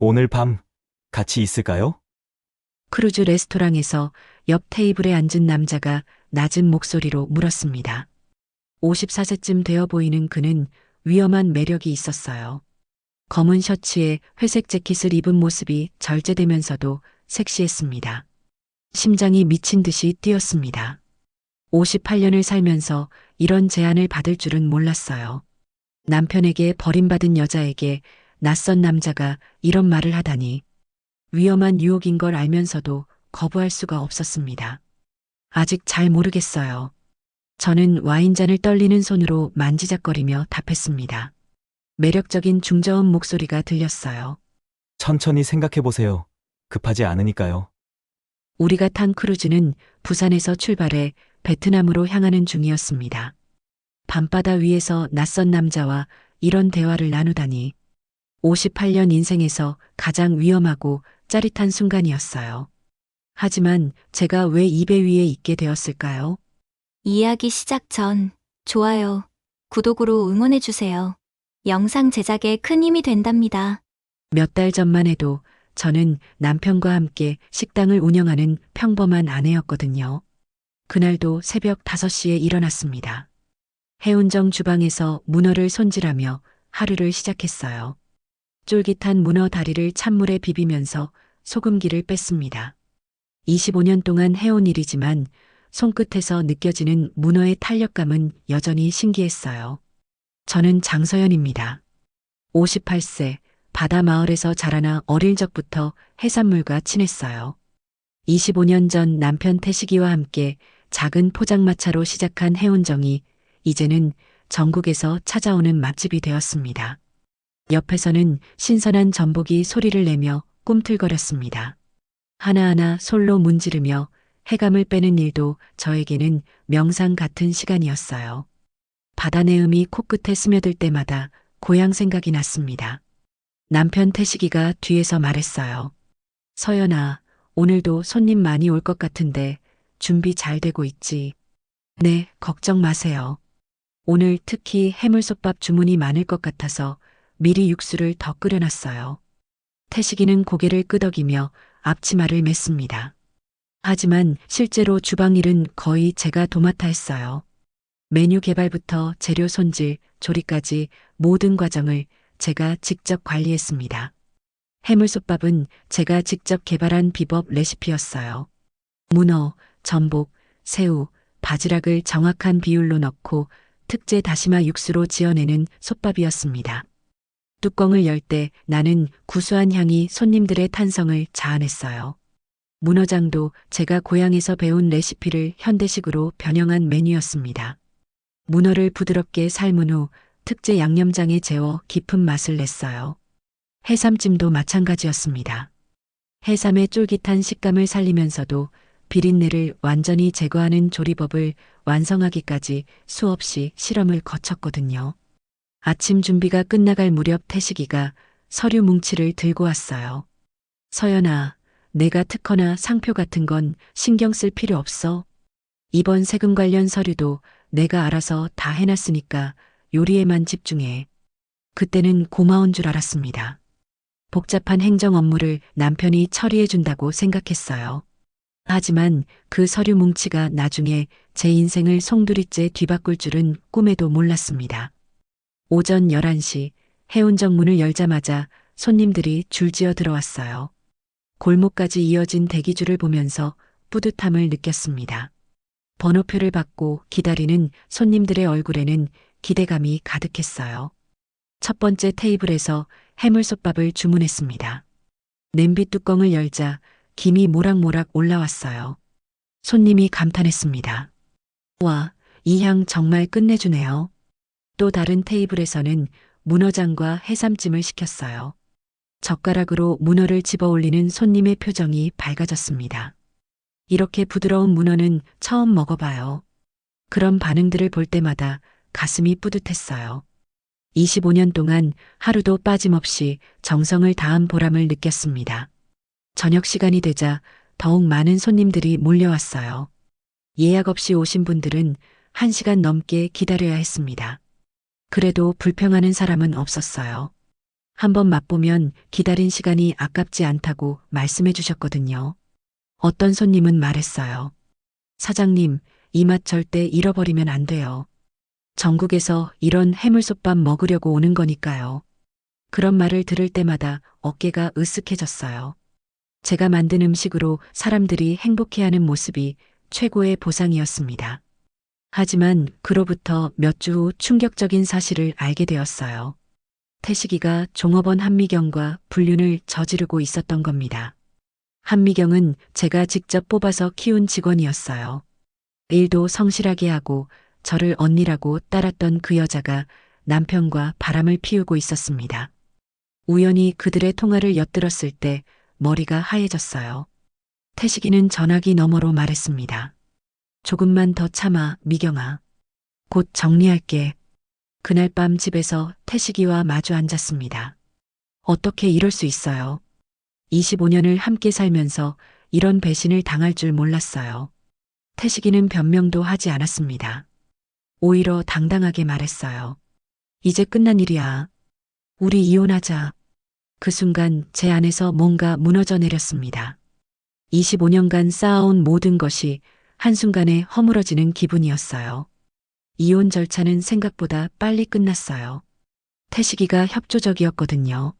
오늘 밤 같이 있을까요? 크루즈 레스토랑에서 옆 테이블에 앉은 남자가 낮은 목소리로 물었습니다. 54세쯤 되어 보이는 그는 위험한 매력이 있었어요. 검은 셔츠에 회색 재킷을 입은 모습이 절제되면서도 섹시했습니다. 심장이 미친 듯이 뛰었습니다. 58년을 살면서 이런 제안을 받을 줄은 몰랐어요. 남편에게 버림받은 여자에게 낯선 남자가 이런 말을 하다니 위험한 유혹인 걸 알면서도 거부할 수가 없었습니다. 아직 잘 모르겠어요. 저는 와인잔을 떨리는 손으로 만지작거리며 답했습니다. 매력적인 중저음 목소리가 들렸어요. 천천히 생각해 보세요. 급하지 않으니까요. 우리가 탄 크루즈는 부산에서 출발해 베트남으로 향하는 중이었습니다. 밤바다 위에서 낯선 남자와 이런 대화를 나누다니 58년 인생에서 가장 위험하고 짜릿한 순간이었어요. 하지만 제가 왜이배 위에 있게 되었을까요? 이야기 시작 전 좋아요, 구독으로 응원해주세요. 영상 제작에 큰 힘이 된답니다. 몇 달 전만 해도 저는 남편과 함께 식당을 운영하는 평범한 아내였거든요. 그날도 새벽 5시에 일어났습니다. 해운정 주방에서 문어를 손질하며 하루를 시작했어요. 쫄깃한 문어 다리를 찬물에 비비면서 소금기를 뺐습니다. 25년 동안 해온 일이지만 손끝에서 느껴지는 문어의 탄력감은 여전히 신기했어요. 저는 장서연입니다. 58세, 바다 마을에서 자라나 어릴 적부터 해산물과 친했어요. 25년 전 남편 태식이와 함께 작은 포장마차로 시작한 해운정이 이제는 전국에서 찾아오는 맛집이 되었습니다. 옆에서는 신선한 전복이 소리를 내며 꿈틀거렸습니다. 하나하나 솔로 문지르며 해감을 빼는 일도 저에게는 명상 같은 시간이었어요. 바다 내음이 코끝에 스며들 때마다 고향 생각이 났습니다. 남편 태식이가 뒤에서 말했어요. 서연아, 오늘도 손님 많이 올 것 같은데 준비 잘 되고 있지? 네, 걱정 마세요. 오늘 특히 해물솥밥 주문이 많을 것 같아서 미리 육수를 더 끓여놨어요. 태식이는 고개를 끄덕이며 앞치마를 맸습니다. 하지만 실제로 주방 일은 거의 제가 도맡아 했어요. 메뉴 개발부터 재료 손질, 조리까지 모든 과정을 제가 직접 관리했습니다. 해물솥밥은 제가 직접 개발한 비법 레시피였어요. 문어, 전복, 새우, 바지락을 정확한 비율로 넣고 특제 다시마 육수로 지어내는 솥밥이었습니다. 뚜껑을 열 때 나는 구수한 향이 손님들의 탄성을 자아냈어요. 문어장도 제가 고향에서 배운 레시피를 현대식으로 변형한 메뉴였습니다. 문어를 부드럽게 삶은 후 특제 양념장에 재워 깊은 맛을 냈어요. 해삼찜도 마찬가지였습니다. 해삼의 쫄깃한 식감을 살리면서도 비린내를 완전히 제거하는 조리법을 완성하기까지 수없이 실험을 거쳤거든요. 아침 준비가 끝나갈 무렵 태식이가 서류 뭉치를 들고 왔어요. 서연아, 내가 특허나 상표 같은 건 신경 쓸 필요 없어. 이번 세금 관련 서류도 내가 알아서 다 해놨으니까 요리에만 집중해. 그때는 고마운 줄 알았습니다. 복잡한 행정 업무를 남편이 처리해준다고 생각했어요. 하지만 그 서류 뭉치가 나중에 제 인생을 송두리째 뒤바꿀 줄은 꿈에도 몰랐습니다. 오전 11시 해운정 문을 열자마자 손님들이 줄지어 들어왔어요. 골목까지 이어진 대기줄을 보면서 뿌듯함을 느꼈습니다. 번호표를 받고 기다리는 손님들의 얼굴에는 기대감이 가득했어요. 첫 번째 테이블에서 해물솥밥을 주문했습니다. 냄비 뚜껑을 열자 김이 모락모락 올라왔어요. 손님이 감탄했습니다. 와, 이 향 정말 끝내주네요. 또 다른 테이블에서는 문어장과 해삼찜을 시켰어요. 젓가락으로 문어를 집어 올리는 손님의 표정이 밝아졌습니다. 이렇게 부드러운 문어는 처음 먹어봐요. 그런 반응들을 볼 때마다 가슴이 뿌듯했어요. 25년 동안 하루도 빠짐없이 정성을 다한 보람을 느꼈습니다. 저녁 시간이 되자 더욱 많은 손님들이 몰려왔어요. 예약 없이 오신 분들은 1시간 넘게 기다려야 했습니다. 그래도 불평하는 사람은 없었어요. 한번 맛보면 기다린 시간이 아깝지 않다고 말씀해 주셨거든요. 어떤 손님은 말했어요. 사장님, 이 맛 절대 잃어버리면 안 돼요. 전국에서 이런 해물솥밥 먹으려고 오는 거니까요. 그런 말을 들을 때마다 어깨가 으쓱해졌어요. 제가 만든 음식으로 사람들이 행복해하는 모습이 최고의 보상이었습니다. 하지만 그로부터 몇 주 후 충격적인 사실을 알게 되었어요. 태식이가 종업원 한미경과 불륜을 저지르고 있었던 겁니다. 한미경은 제가 직접 뽑아서 키운 직원이었어요. 일도 성실하게 하고 저를 언니라고 따랐던 그 여자가 남편과 바람을 피우고 있었습니다. 우연히 그들의 통화를 엿들었을 때 머리가 하얘졌어요. 태식이는 전화기 너머로 말했습니다. 조금만 더 참아, 미경아. 곧 정리할게. 그날 밤 집에서 태식이와 마주 앉았습니다. 어떻게 이럴 수 있어요? 25년을 함께 살면서 이런 배신을 당할 줄 몰랐어요. 태식이는 변명도 하지 않았습니다. 오히려 당당하게 말했어요. 이제 끝난 일이야. 우리 이혼하자. 그 순간 제 안에서 뭔가 무너져 내렸습니다. 25년간 쌓아온 모든 것이 한순간에 허물어지는 기분이었어요. 이혼 절차는 생각보다 빨리 끝났어요. 태식이가 협조적이었거든요.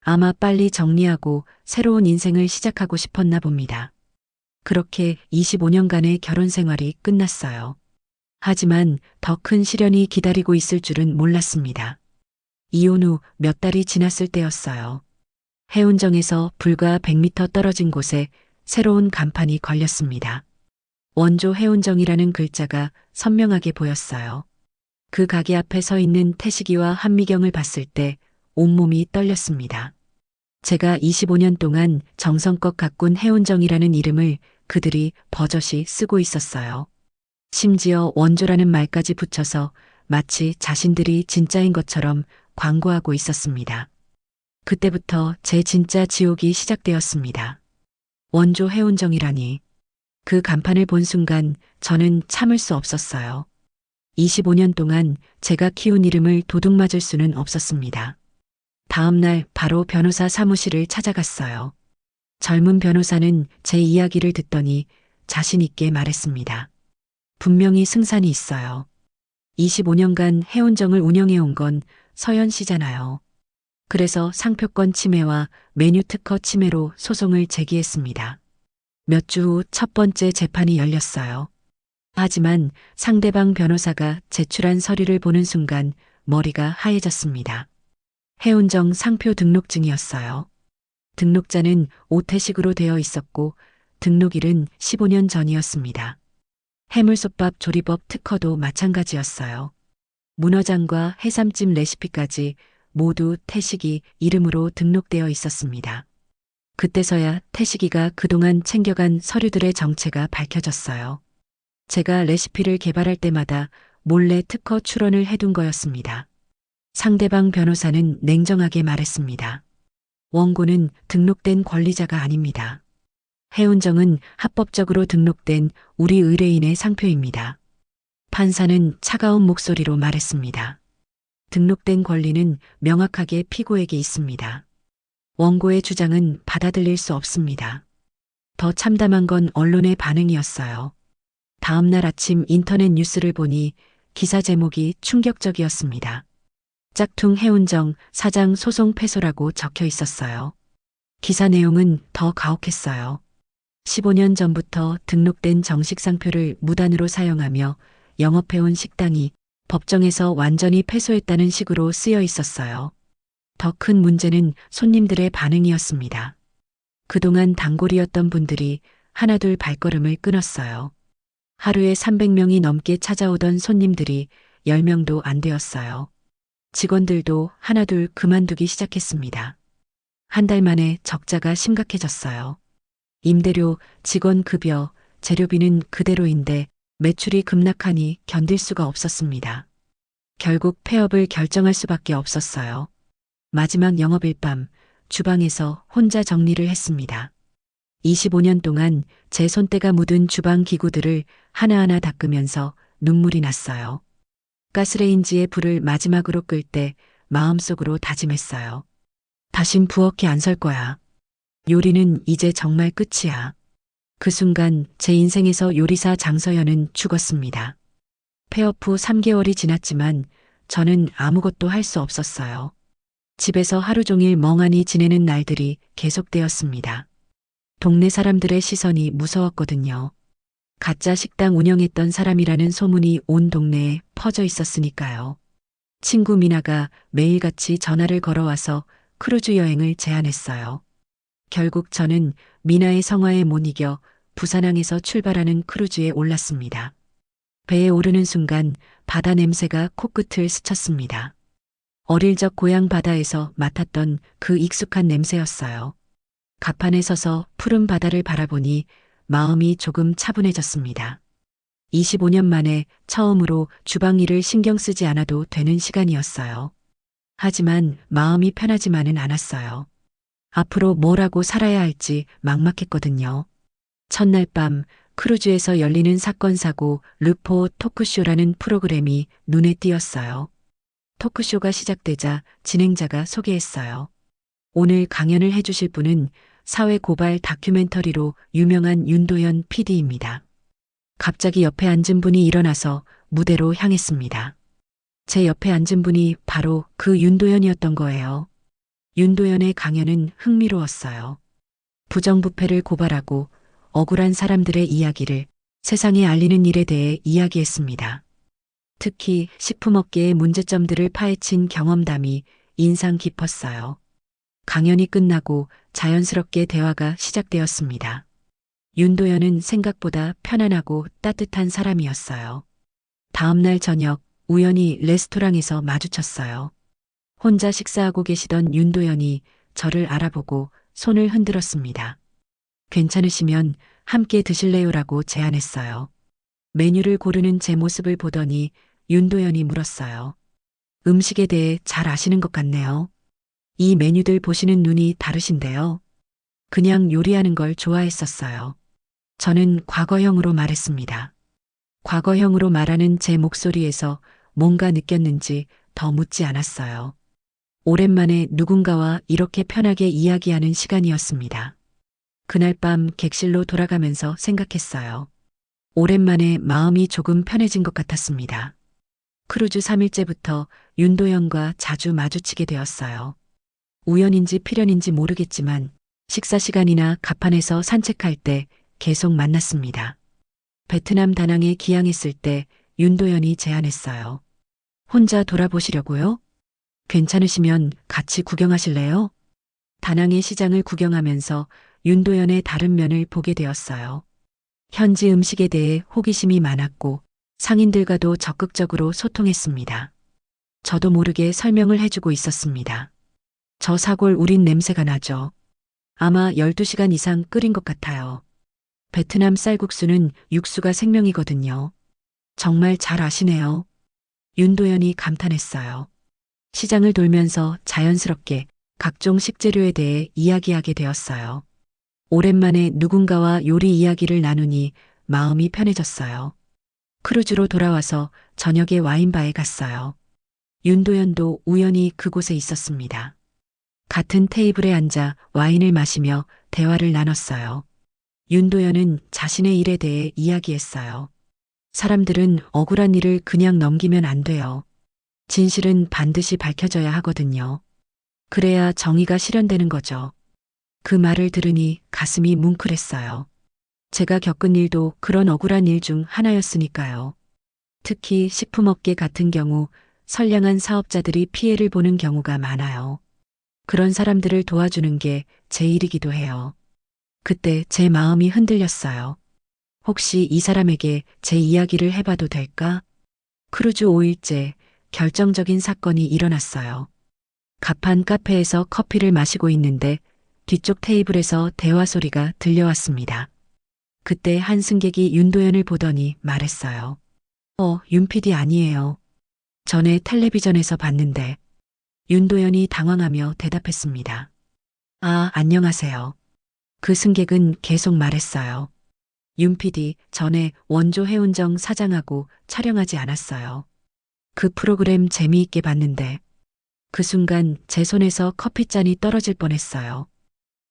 아마 빨리 정리하고 새로운 인생을 시작하고 싶었나 봅니다. 그렇게 25년간의 결혼 생활이 끝났어요. 하지만 더 큰 시련이 기다리고 있을 줄은 몰랐습니다. 이혼 후 몇 달이 지났을 때였어요. 해운정에서 불과 100m 떨어진 곳에 새로운 간판이 걸렸습니다. 원조 해운정이라는 글자가 선명하게 보였어요. 그 가게 앞에 서 있는 태식이와 한미경을 봤을 때 온몸이 떨렸습니다. 제가 25년 동안 정성껏 가꾼 해운정이라는 이름을 그들이 버젓이 쓰고 있었어요. 심지어 원조라는 말까지 붙여서 마치 자신들이 진짜인 것처럼 광고하고 있었습니다. 그때부터 제 진짜 지옥이 시작되었습니다. 원조 해운정이라니. 그 간판을 본 순간 저는 참을 수 없었어요. 25년 동안 제가 키운 이름을 도둑맞을 수는 없었습니다. 다음 날 바로 변호사 사무실을 찾아갔어요. 젊은 변호사는 제 이야기를 듣더니 자신있게 말했습니다. 분명히 승산이 있어요. 25년간 해운정을 운영해온 건 서현 씨잖아요. 그래서 상표권 침해와 메뉴 특허 침해로 소송을 제기했습니다. 몇 주 후 첫 번째 재판이 열렸어요. 하지만 상대방 변호사가 제출한 서류를 보는 순간 머리가 하얘졌습니다. 해운정 상표 등록증이었어요. 등록자는 오태식으로 되어 있었고 등록일은 15년 전이었습니다. 해물솥밥 조리법 특허도 마찬가지였어요. 문어장과 해삼찜 레시피까지 모두 태식이 이름으로 등록되어 있었습니다. 그때서야 태식이가 그동안 챙겨간 서류들의 정체가 밝혀졌어요. 제가 레시피를 개발할 때마다 몰래 특허 출원을 해둔 거였습니다. 상대방 변호사는 냉정하게 말했습니다. 원고는 등록된 권리자가 아닙니다. 해운정은 합법적으로 등록된 우리 의뢰인의 상표입니다. 판사는 차가운 목소리로 말했습니다. 등록된 권리는 명확하게 피고에게 있습니다. 원고의 주장은 받아들일 수 없습니다. 더 참담한 건 언론의 반응이었어요. 다음 날 아침 인터넷 뉴스를 보니 기사 제목이 충격적이었습니다. 짝퉁 해운정 사장 소송 패소라고 적혀 있었어요. 기사 내용은 더 가혹했어요. 15년 전부터 등록된 정식 상표를 무단으로 사용하며 영업해온 식당이 법정에서 완전히 패소했다는 식으로 쓰여 있었어요. 더 큰 문제는 손님들의 반응이었습니다. 그동안 단골이었던 분들이 하나둘 발걸음을 끊었어요. 하루에 300명이 넘게 찾아오던 손님들이 10명도 안 되었어요. 직원들도 하나둘 그만두기 시작했습니다. 한 달 만에 적자가 심각해졌어요. 임대료, 직원 급여, 재료비는 그대로인데 매출이 급락하니 견딜 수가 없었습니다. 결국 폐업을 결정할 수밖에 없었어요. 마지막 영업일 밤 주방에서 혼자 정리를 했습니다. 25년 동안 제 손때가 묻은 주방 기구들을 하나하나 닦으면서 눈물이 났어요. 가스레인지의 불을 마지막으로 끌 때 마음속으로 다짐했어요. 다신 부엌에 안 설 거야. 요리는 이제 정말 끝이야. 그 순간 제 인생에서 요리사 장서연은 죽었습니다. 폐업 후 3개월이 지났지만 저는 아무것도 할 수 없었어요. 집에서 하루 종일 멍하니 지내는 날들이 계속되었습니다. 동네 사람들의 시선이 무서웠거든요. 가짜 식당 운영했던 사람이라는 소문이 온 동네에 퍼져 있었으니까요. 친구 미나가 매일같이 전화를 걸어와서 크루즈 여행을 제안했어요. 결국 저는 미나의 성화에 못 이겨 부산항에서 출발하는 크루즈에 올랐습니다. 배에 오르는 순간 바다 냄새가 코끝을 스쳤습니다. 어릴 적 고향 바다에서 맡았던 그 익숙한 냄새였어요. 갑판에 서서 푸른 바다를 바라보니 마음이 조금 차분해졌습니다. 25년 만에 처음으로 주방 일을 신경 쓰지 않아도 되는 시간이었어요. 하지만 마음이 편하지만은 않았어요. 앞으로 뭘 하고 살아야 할지 막막했거든요. 첫날 밤 크루즈에서 열리는 사건 사고 르포 토크쇼라는 프로그램이 눈에 띄었어요. 토크쇼가 시작되자 진행자가 소개했어요. 오늘 강연을 해주실 분은 사회 고발 다큐멘터리로 유명한 윤도현 PD입니다. 갑자기 옆에 앉은 분이 일어나서 무대로 향했습니다. 제 옆에 앉은 분이 바로 그 윤도현이었던 거예요. 윤도현의 강연은 흥미로웠어요. 부정부패를 고발하고 억울한 사람들의 이야기를 세상에 알리는 일에 대해 이야기했습니다. 특히 식품업계의 문제점들을 파헤친 경험담이 인상 깊었어요. 강연이 끝나고 자연스럽게 대화가 시작되었습니다. 윤도현은 생각보다 편안하고 따뜻한 사람이었어요. 다음날 저녁 우연히 레스토랑에서 마주쳤어요. 혼자 식사하고 계시던 윤도현이 저를 알아보고 손을 흔들었습니다. 괜찮으시면 함께 드실래요라고 제안했어요. 메뉴를 고르는 제 모습을 보더니 윤도현이 물었어요. 음식에 대해 잘 아시는 것 같네요. 이 메뉴들 보시는 눈이 다르신데요. 그냥 요리하는 걸 좋아했었어요. 저는 과거형으로 말했습니다. 과거형으로 말하는 제 목소리에서 뭔가 느꼈는지 더 묻지 않았어요. 오랜만에 누군가와 이렇게 편하게 이야기하는 시간이었습니다. 그날 밤 객실로 돌아가면서 생각했어요. 오랜만에 마음이 조금 편해진 것 같았습니다. 크루즈 3일째부터 윤도현과 자주 마주치게 되었어요. 우연인지 필연인지 모르겠지만 식사 시간이나 갑판에서 산책할 때 계속 만났습니다. 베트남 다낭에 기항했을 때 윤도현이 제안했어요. 혼자 돌아보시려고요? 괜찮으시면 같이 구경하실래요? 다낭의 시장을 구경하면서 윤도현의 다른 면을 보게 되었어요. 현지 음식에 대해 호기심이 많았고 상인들과도 적극적으로 소통했습니다. 저도 모르게 설명을 해주고 있었습니다. 저 사골 우린 냄새가 나죠. 아마 12시간 이상 끓인 것 같아요. 베트남 쌀국수는 육수가 생명이거든요. 정말 잘 아시네요. 윤도현이 감탄했어요. 시장을 돌면서 자연스럽게 각종 식재료에 대해 이야기하게 되었어요. 오랜만에 누군가와 요리 이야기를 나누니 마음이 편해졌어요. 크루즈로 돌아와서 저녁에 와인바에 갔어요. 윤도현도 우연히 그곳에 있었습니다. 같은 테이블에 앉아 와인을 마시며 대화를 나눴어요. 윤도현은 자신의 일에 대해 이야기했어요. 사람들은 억울한 일을 그냥 넘기면 안 돼요. 진실은 반드시 밝혀져야 하거든요. 그래야 정의가 실현되는 거죠. 그 말을 들으니 가슴이 뭉클했어요. 제가 겪은 일도 그런 억울한 일 중 하나였으니까요. 특히 식품업계 같은 경우 선량한 사업자들이 피해를 보는 경우가 많아요. 그런 사람들을 도와주는 게 제 일이기도 해요. 그때 제 마음이 흔들렸어요. 혹시 이 사람에게 제 이야기를 해봐도 될까? 크루즈 5일째 결정적인 사건이 일어났어요. 갑판 카페에서 커피를 마시고 있는데 뒤쪽 테이블에서 대화 소리가 들려왔습니다. 그때 한 승객이 윤도현을 보더니 말했어요. 어, 윤 PD 아니에요. 전에 텔레비전에서 봤는데 윤도현이 당황하며 대답했습니다. 아, 안녕하세요. 그 승객은 계속 말했어요. 윤 PD 전에 원조 해운정 사장하고 촬영하지 않았어요. 그 프로그램 재미있게 봤는데 그 순간 제 손에서 커피잔이 떨어질 뻔했어요.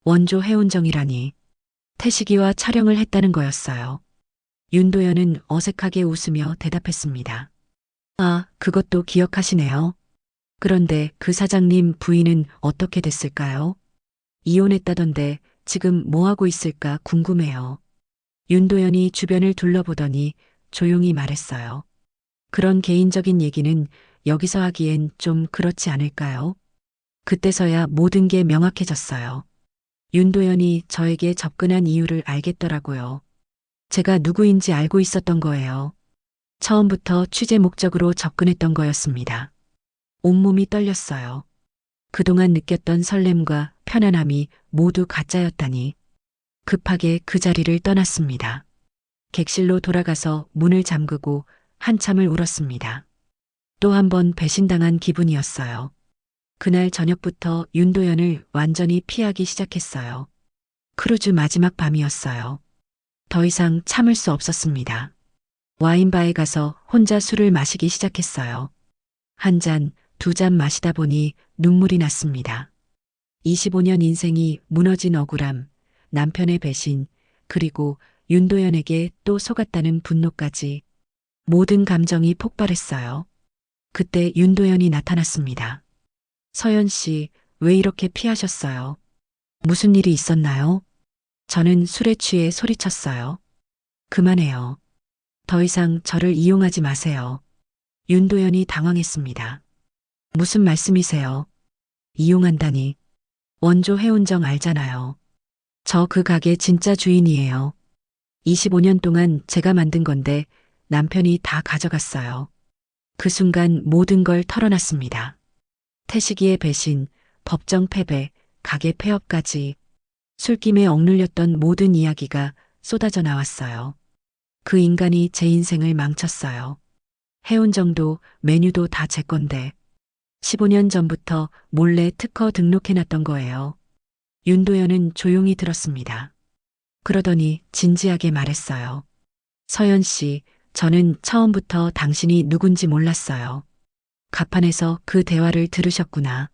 원조 해운정이라니. 태식이와 촬영을 했다는 거였어요. 윤도현은 어색하게 웃으며 대답했습니다. 아, 그것도 기억하시네요. 그런데 그 사장님 부인은 어떻게 됐을까요? 이혼했다던데 지금 뭐 하고 있을까 궁금해요. 윤도현이 주변을 둘러보더니 조용히 말했어요. 그런 개인적인 얘기는 여기서 하기엔 좀 그렇지 않을까요? 그때서야 모든 게 명확해졌어요. 윤도현이 저에게 접근한 이유를 알겠더라고요. 제가 누구인지 알고 있었던 거예요. 처음부터 취재 목적으로 접근했던 거였습니다. 온몸이 떨렸어요. 그동안 느꼈던 설렘과 편안함이 모두 가짜였다니. 급하게 그 자리를 떠났습니다. 객실로 돌아가서 문을 잠그고 한참을 울었습니다. 또 한 번 배신당한 기분이었어요. 그날 저녁부터 윤도현을 완전히 피하기 시작했어요. 크루즈 마지막 밤이었어요. 더 이상 참을 수 없었습니다. 와인바에 가서 혼자 술을 마시기 시작했어요. 한 잔, 두 잔 마시다 보니 눈물이 났습니다. 25년 인생이 무너진 억울함, 남편의 배신, 그리고 윤도현에게 또 속았다는 분노까지 모든 감정이 폭발했어요. 그때 윤도현이 나타났습니다. 서연 씨, 왜 이렇게 피하셨어요? 무슨 일이 있었나요? 저는 술에 취해 소리쳤어요. 그만해요. 더 이상 저를 이용하지 마세요. 윤도현이 당황했습니다. 무슨 말씀이세요? 이용한다니. 원조 해운정 알잖아요. 저 그 가게 진짜 주인이에요. 25년 동안 제가 만든 건데 남편이 다 가져갔어요. 그 순간 모든 걸 털어놨습니다. 태식이의 배신, 법정 패배, 가게 폐업까지 술김에 억눌렸던 모든 이야기가 쏟아져 나왔어요. 그 인간이 제 인생을 망쳤어요. 해운정도 메뉴도 다 제 건데 15년 전부터 몰래 특허 등록해놨던 거예요. 윤도현은 조용히 들었습니다. 그러더니 진지하게 말했어요. 서연 씨, 저는 처음부터 당신이 누군지 몰랐어요. 가판에서 그 대화를 들으셨구나.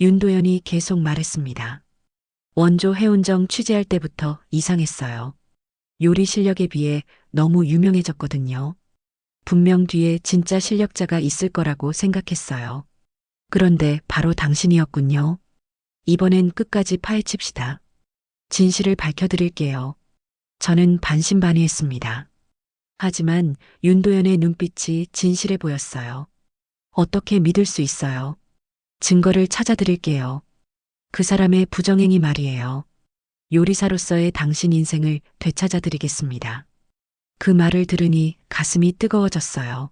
윤도현이 계속 말했습니다. 원조 해운정 취재할 때부터 이상했어요. 요리 실력에 비해 너무 유명해졌거든요. 분명 뒤에 진짜 실력자가 있을 거라고 생각했어요. 그런데 바로 당신이었군요. 이번엔 끝까지 파헤칩시다. 진실을 밝혀드릴게요. 저는 반신반의했습니다. 하지만 윤도현의 눈빛이 진실해 보였어요. 어떻게 믿을 수 있어요? 증거를 찾아드릴게요. 그 사람의 부정행위 말이에요. 요리사로서의 당신 인생을 되찾아드리겠습니다. 그 말을 들으니 가슴이 뜨거워졌어요.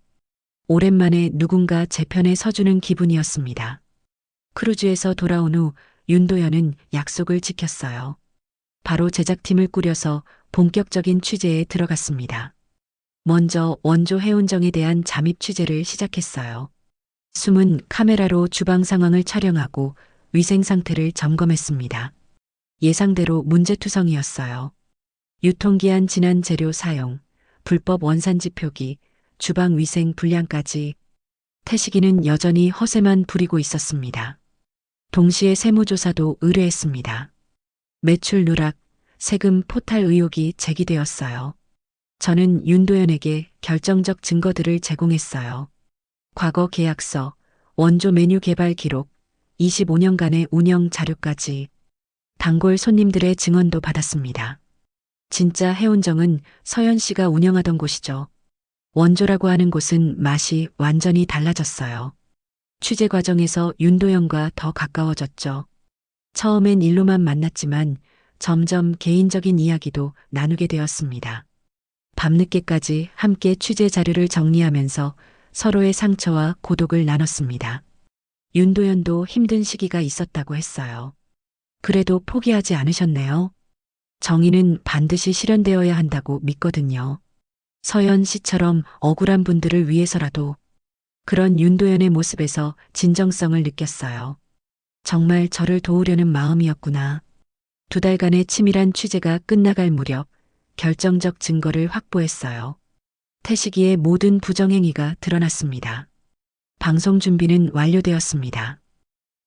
오랜만에 누군가 제 편에 서주는 기분이었습니다. 크루즈에서 돌아온 후 윤도현은 약속을 지켰어요. 바로 제작팀을 꾸려서 본격적인 취재에 들어갔습니다. 먼저 원조 해운정에 대한 잠입 취재를 시작했어요. 숨은 카메라로 주방 상황을 촬영하고 위생 상태를 점검했습니다. 예상대로 문제투성이었어요. 유통기한 지난 재료 사용, 불법 원산지 표기, 주방 위생 불량까지 태식이는 여전히 허세만 부리고 있었습니다. 동시에 세무조사도 의뢰했습니다. 매출 누락, 세금 포탈 의혹이 제기되었어요. 저는 윤도현에게 결정적 증거들을 제공했어요. 과거 계약서, 원조 메뉴 개발 기록, 25년간의 운영 자료까지 단골 손님들의 증언도 받았습니다. 진짜 해운정은 서현 씨가 운영하던 곳이죠. 원조라고 하는 곳은 맛이 완전히 달라졌어요. 취재 과정에서 윤도현과 더 가까워졌죠. 처음엔 일로만 만났지만 점점 개인적인 이야기도 나누게 되었습니다. 밤늦게까지 함께 취재 자료를 정리하면서 서로의 상처와 고독을 나눴습니다. 윤도현도 힘든 시기가 있었다고 했어요. 그래도 포기하지 않으셨네요. 정의는 반드시 실현되어야 한다고 믿거든요. 서연 씨처럼 억울한 분들을 위해서라도 그런 윤도현의 모습에서 진정성을 느꼈어요. 정말 저를 도우려는 마음이었구나. 두 달간의 치밀한 취재가 끝나갈 무렵 결정적 증거를 확보했어요. 태식이의 모든 부정행위가 드러났습니다. 방송 준비는 완료되었습니다.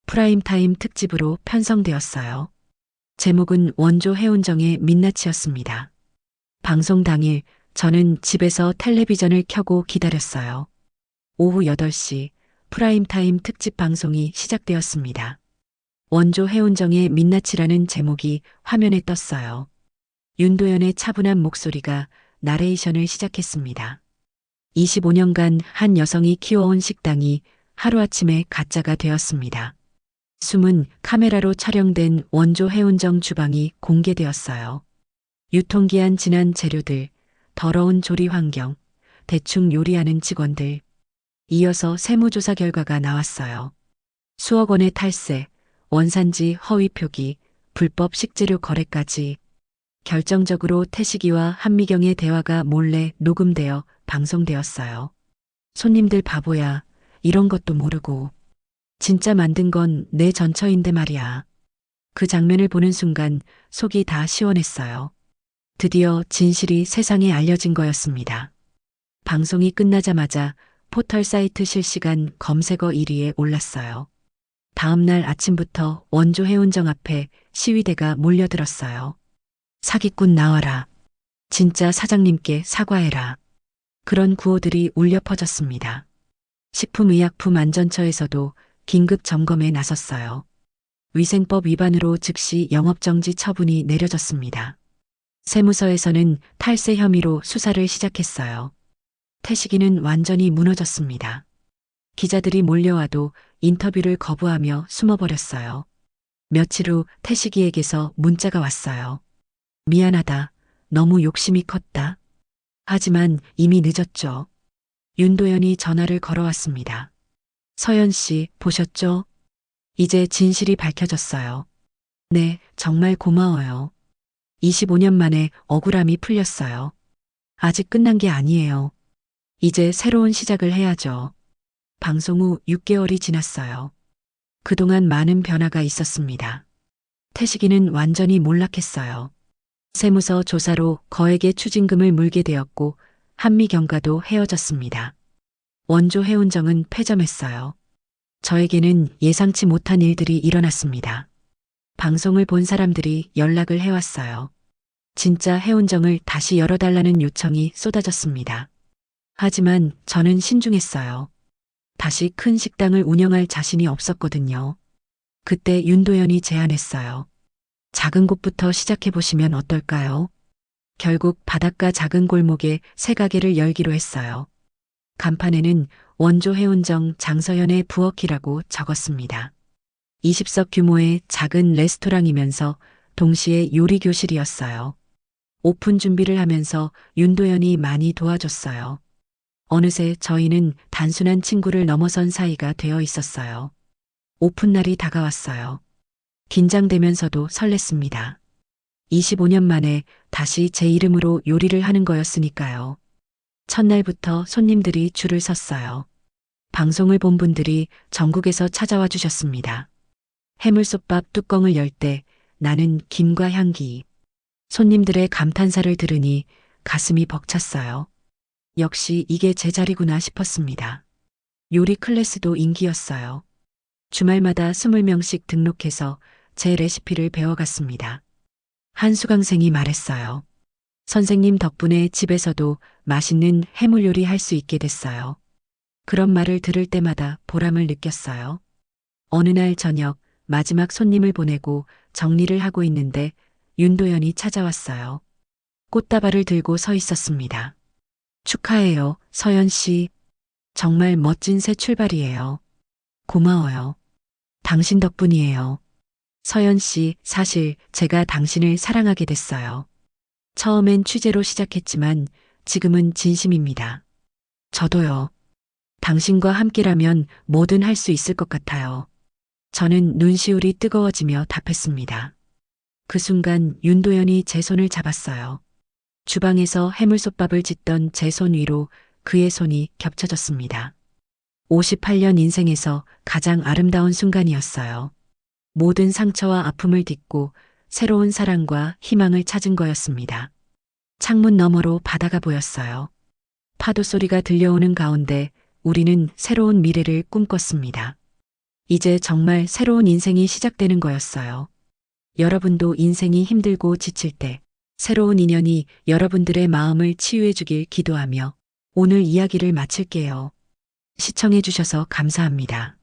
프라임타임 특집으로 편성되었어요. 제목은 원조 해운정의 민낯이었습니다. 방송 당일 저는 집에서 텔레비전을 켜고 기다렸어요. 오후 8시 프라임타임 특집 방송이 시작되었습니다. 원조 해운정의 민낯이라는 제목이 화면에 떴어요. 윤도현의 차분한 목소리가 나레이션을 시작했습니다. 25년간 한 여성이 키워온 식당이 하루아침에 가짜가 되었습니다. 숨은 카메라로 촬영된 원조 해운정 주방이 공개되었어요. 유통기한 지난 재료들, 더러운 조리 환경, 대충 요리하는 직원들. 이어서 세무조사 결과가 나왔어요. 수억 원의 탈세, 원산지 허위 표기, 불법 식재료 거래까지. 결정적으로 태식이와 한미경의 대화가 몰래 녹음되어 방송되었어요. 손님들 바보야. 이런 것도 모르고. 진짜 만든 건 내 전처인데 말이야. 그 장면을 보는 순간 속이 다 시원했어요. 드디어 진실이 세상에 알려진 거였습니다. 방송이 끝나자마자 포털 사이트 실시간 검색어 1위에 올랐어요. 다음날 아침부터 원조 해운정 앞에 시위대가 몰려들었어요. 사기꾼 나와라. 진짜 사장님께 사과해라. 그런 구호들이 울려 퍼졌습니다. 식품의약품안전처에서도 긴급 점검에 나섰어요. 위생법 위반으로 즉시 영업정지 처분이 내려졌습니다. 세무서에서는 탈세 혐의로 수사를 시작했어요. 태식이는 완전히 무너졌습니다. 기자들이 몰려와도 인터뷰를 거부하며 숨어버렸어요. 며칠 후 태식이에게서 문자가 왔어요. 미안하다. 너무 욕심이 컸다. 하지만 이미 늦었죠. 윤도현이 전화를 걸어왔습니다. 서연 씨, 보셨죠? 이제 진실이 밝혀졌어요. 네, 정말 고마워요. 25년 만에 억울함이 풀렸어요. 아직 끝난 게 아니에요. 이제 새로운 시작을 해야죠. 방송 후 6개월이 지났어요. 그동안 많은 변화가 있었습니다. 태식이는 완전히 몰락했어요. 세무서 조사로 거액의 추징금을 물게 되었고 한미 경과도 헤어졌습니다. 원조 해운정은 폐점했어요. 저에게는 예상치 못한 일들이 일어났습니다. 방송을 본 사람들이 연락을 해왔어요. 진짜 해운정을 다시 열어달라는 요청이 쏟아졌습니다. 하지만 저는 신중했어요. 다시 큰 식당을 운영할 자신이 없었거든요. 그때 윤도현이 제안했어요. 작은 곳부터 시작해 보시면 어떨까요? 결국 바닷가 작은 골목에 새 가게를 열기로 했어요. 간판에는 원조 해운정 장서현의 부엌이라고 적었습니다. 20석 규모의 작은 레스토랑이면서 동시에 요리 교실이었어요. 오픈 준비를 하면서 윤도현이 많이 도와줬어요. 어느새 저희는 단순한 친구를 넘어선 사이가 되어 있었어요. 오픈 날이 다가왔어요. 긴장되면서도 설렜습니다. 25년 만에 다시 제 이름으로 요리를 하는 거였으니까요. 첫날부터 손님들이 줄을 섰어요. 방송을 본 분들이 전국에서 찾아와 주셨습니다. 해물솥밥 뚜껑을 열 때 나는 김과 향기. 손님들의 감탄사를 들으니 가슴이 벅찼어요. 역시 이게 제 자리구나 싶었습니다. 요리 클래스도 인기였어요. 주말마다 20명씩 등록해서 제 레시피를 배워갔습니다. 한 수강생이 말했어요. 선생님 덕분에 집에서도 맛있는 해물 요리 할 수 있게 됐어요. 그런 말을 들을 때마다 보람을 느꼈어요. 어느 날 저녁 마지막 손님을 보내고 정리를 하고 있는데 윤도현이 찾아왔어요. 꽃다발을 들고 서 있었습니다. 축하해요, 서연 씨. 정말 멋진 새 출발이에요. 고마워요. 당신 덕분이에요. 서연 씨, 사실 제가 당신을 사랑하게 됐어요. 처음엔 취재로 시작했지만 지금은 진심입니다. 저도요. 당신과 함께라면 뭐든 할 수 있을 것 같아요. 저는 눈시울이 뜨거워지며 답했습니다. 그 순간 윤도현이 제 손을 잡았어요. 주방에서 해물솥밥을 짓던 제 손 위로 그의 손이 겹쳐졌습니다. 58년 인생에서 가장 아름다운 순간이었어요. 모든 상처와 아픔을 딛고 새로운 사랑과 희망을 찾은 거였습니다. 창문 너머로 바다가 보였어요. 파도 소리가 들려오는 가운데 우리는 새로운 미래를 꿈꿨습니다. 이제 정말 새로운 인생이 시작되는 거였어요. 여러분도 인생이 힘들고 지칠 때 새로운 인연이 여러분들의 마음을 치유해 주길 기도하며 오늘 이야기를 마칠게요. 시청해 주셔서 감사합니다.